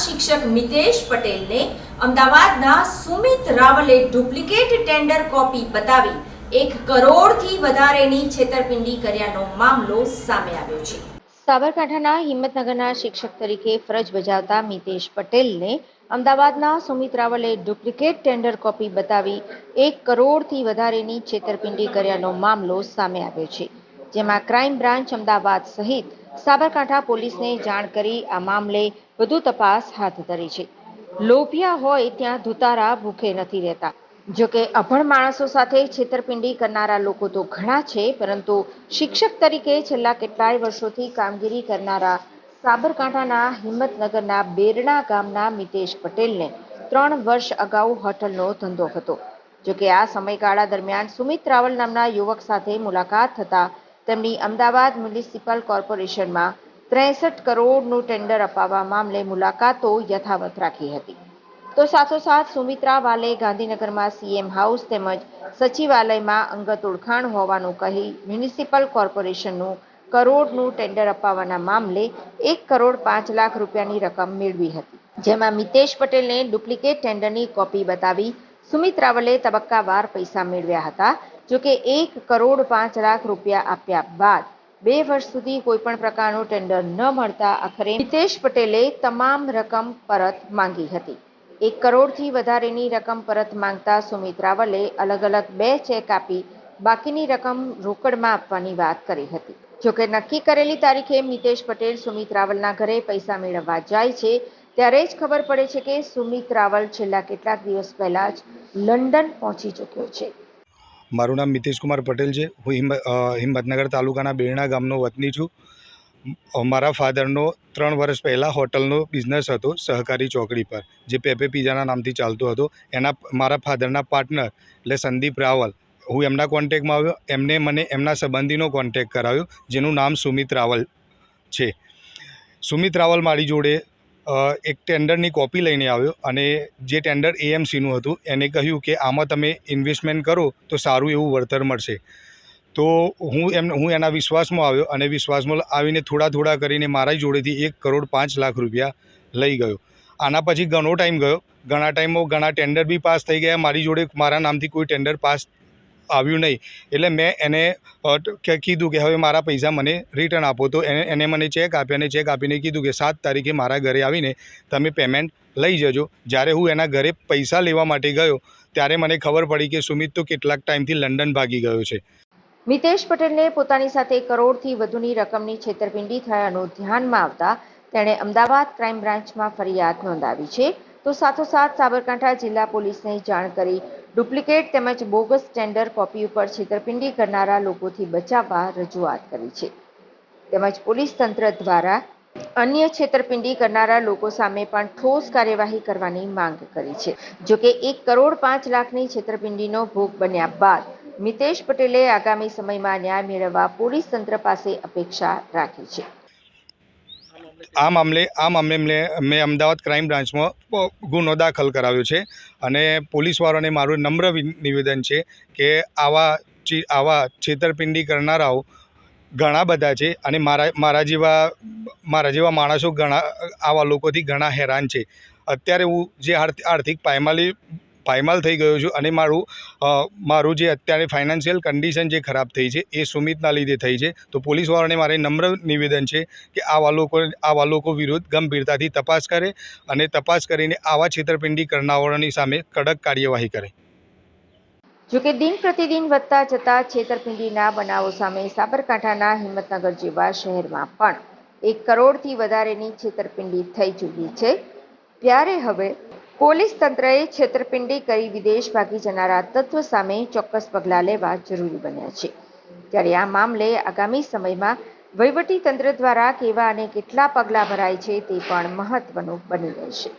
શિક્ષક મિતેશ પટેલને અમદાવાદના સુમિત રાવલે ડુપ્લિકેટ ટેન્ડર કોપી બતાવી એક કરોડથી વધારેની છેતરપિંડી કર્યાનો મામલો સામે આવ્યો છે. સાબરકાંઠાના હિંમતનગરના શિક્ષક તરીકે ફરજ બજાવતા મિતેશ પટેલને અમદાવાદના સુમિત રાવલે ડુપ્લિકેટ ટેન્ડર કોપી બતાવી એક કરોડથી વધારેની છેતરપિંડી કર્યાનો મામલો સામે આવ્યો છે, જેમાં ક્રાઇમ બ્રાન્ચ અમદાવાદ સહિત સાબરકાંઠા પોલીસને જાણ કરી આ મામલે વધુ તપાસ હાથ ધરી છે. લોભિયા હોય ત્યાં ધુતારા ભૂખે નથી રહેતા. જોકે અભણ માણસો સાથે છેતરપિંડી કરનારા લોકો તો ઘણા છે, પરંતુ શિક્ષક તરીકે છેલ્લા કેટલાય વર્ષોથી કામગીરી કરનારા સાબરકાંઠાના હિંમતનગરના બેરણા ગામના મિતેશ પટેલને ત્રણ વર્ષ અગાઉ હોટલનો ધંધો હતો. જોકે આ સમયગાળા દરમિયાન સુમિત રાવલ નામના યુવક સાથે મુલાકાત થતા તેમની અમદાવાદ મ્યુનિસિપલ કોર્પોરેશનમાં ત્રેસઠ કરોડનું ટેન્ડર અપાવવા મામલે મુલાકાતો યથાવત રાખી હતી. તો સાથોસાથ સુમિત્રા વાલે ગાંધીનગરમાં સીએમ હાઉસ તેમજ સચિવાલયમાં અંગત ઓળખાણ હોવાનું કહી મ્યુનિસિપલ કોર્પોરેશનનું કરોડનું ટેન્ડર અપાવવાના મામલે એક કરોડ પાંચ લાખ રૂપિયાની રકમ મેળવી હતી. જેમાં મિતેશ પટેલને ડુપ્લિકેટ ટેન્ડરની કોપી બતાવી સુમિત રાવલે તબક્કાવાર પૈસા મેળવ્યા હતા. જોકે એક કરોડ પાંચ લાખ રૂપિયા આપ્યા બાદ બે વર્ષ સુધી કોઈ પણ પ્રકારનું ટેન્ડર ન મળતા આખરે મિતેશ પટેલે તમામ રકમ પરત માંગી હતી. એક કરોડથી વધારેની રકમ પરત માંગતા સુમિત રાવલે અલગ અલગ બે ચેક આપી બાકીની રકમ રોકડમાં આપવાની વાત કરી હતી. જોકે નક્કી કરેલી તારીખે મિતેશ પટેલ સુમિત રાવલના ઘરે પૈસા મેળવવા જાય છે, ત્યારે જ ખબર પડે છે કે સુમિત રાવલ છેલ્લા કેટલાક દિવસ પહેલા જ લંડન પહોંચી ચૂક્યો છે. મારું નામ મિતેશ કુમાર પટેલ છે. હું હિંમત હિંમતનગર તાલુકાના બેરણા ગામનો વતની છું. મારા ફાધરનો ત્રણ વર્ષ પહેલાં હોટલનો બિઝનેસ હતો સહકારી ચોકડી પર, જે પેપે પીઝાના નામથી ચાલતો હતો. એના, મારા ફાધરના પાર્ટનર, એટલે સંદીપ રાવલ. હું એમના કોન્ટેક્ટમાં આવ્યો. એમને મને એમના સંબંધીનો કોન્ટેક કરાવ્યો, જેનું નામ સુમિત રાવલ છે. સુમિત રાવલ મારી જોડે એક ટેન્ડરની કોપી લઈને આવ્યો અને જે ટેન્ડર એએમસીનું હતું, એને કહ્યું કે આમાં તમે ઇન્વેસ્ટમેન્ટ કરો તો સારું એવું વળતર મળશે. તો હું એમ, હું એના વિશ્વાસમાં આવ્યો અને વિશ્વાસમાં આવીને થોડા થોડા કરીને મારા જોડેથી એક કરોડ પાંચ લાખ રૂપિયા લઈ ગયો. આના પછી ઘણો ટાઈમ ગયો. ઘણા ટાઈમો ઘણા ટેન્ડર બી પાસ થઈ ગયા. મારી જોડે મારા નામથી કોઈ ટેન્ડર પાસ આવ્યું નહીં. એટલે મેં એને કીધું કે હવે મારા પૈસા મને રિટર્ન આપો. તો એને એને મને ચેક આપ્યો અને ચેક આપીને કીધું કે સાત તારીખે મારા ઘરે આવીને તમે પેમેન્ટ લઈ જજો. જ્યારે હું એના ઘરે પૈસા લેવા માટે ગયો, ત્યારે મને ખબર પડી કે સુમિત તો કેટલાક ટાઈમથી લંડન ભાગી ગયો છે. મિતેશ પટેલને પોતાની સાથે કરોડથી વધુની રકમની છેતરપિંડી થયાનું ધ્યાનમાં આવતા તેણે અમદાવાદ ક્રાઇમ બ્રાન્ચમાં ફરિયાદ નોંધાવી છે. તો સાથોસાથ સાબરકાંઠા જિલ્લા પોલીસને જાણ કરી. ડુપ્લિકેટ તેમજ બોગસ ટેન્ડર કોપી ઉપર છેતરપિંડી કરનારા લોકોથી બચાવવા રજૂઆત કરી છે. તેમજ પોલીસ તંત્ર દ્વારા અન્ય છેતરપિંડી કરનારા લોકો સામે પણ ઠોસ કાર્યવાહી કરવાની માંગ કરી છે. જોકે એક કરોડ પાંચ લાખની છેતરપિંડીનો ભોગ બન્યા બાદ મિતેશ પટેલે આગામી સમયમાં ન્યાય મેળવવા પોલીસ તંત્ર પાસે અપેક્ષા રાખી છે. આ મામલે આ મામલે મેં અમદાવાદ ક્રાઇમ બ્રાન્ચમાં ગુનો દાખલ કરાવ્યો છે અને પોલીસવાળાને મારું નમ્ર નિવેદન છે કે આવા આવા છેતરપિંડી કરનારાઓ ઘણા બધા છે અને મારા મારા જેવા મારા જેવા માણસો ઘણા આવા લોકોથી ઘણા હેરાન છે. અત્યારે હું જે આર્થ- આર્થિક પાયમાલી પાયમાલ થઈ ગયો છું અને મારું મારું જે અત્યારે ફાઇનાન્શિયલ કન્ડિશન જે ખરાબ થઈ છે એ સુમિતના લીધે થઈ છે. તો પોલીસવાળાને મારે નમ્ર નિવેદન છે કે આવા લોકો આવા લોકો વિરુદ્ધ ગંભીરતાથી તપાસ કરે અને તપાસ કરીને આવા છેતરપિંડી કરનારાઓની સામે કડક કાર્યવાહી કરે. જોકે દિન પ્રતિદિન વધતા જતા છેતરપિંડીના બનાવો સામે સાબરકાંઠાના હિંમતનગર જેવા શહેરમાં પણ એક કરોડથી વધારેની છેતરપિંડી થઈ ચૂકી છે. ત્યારે હવે પોલીસ તંત્રએ છેતરપિંડી કરી વિદેશ ભાગી જનારા તત્વ સામે ચોક્કસ પગલાં લેવા જરૂરી બન્યા છે. ત્યારે આ મામલે આગામી સમયમાં વહીવટી તંત્ર દ્વારા કેવા અને કેટલા પગલાં ભરાય છે તે પણ મહત્વનું બની રહેશે.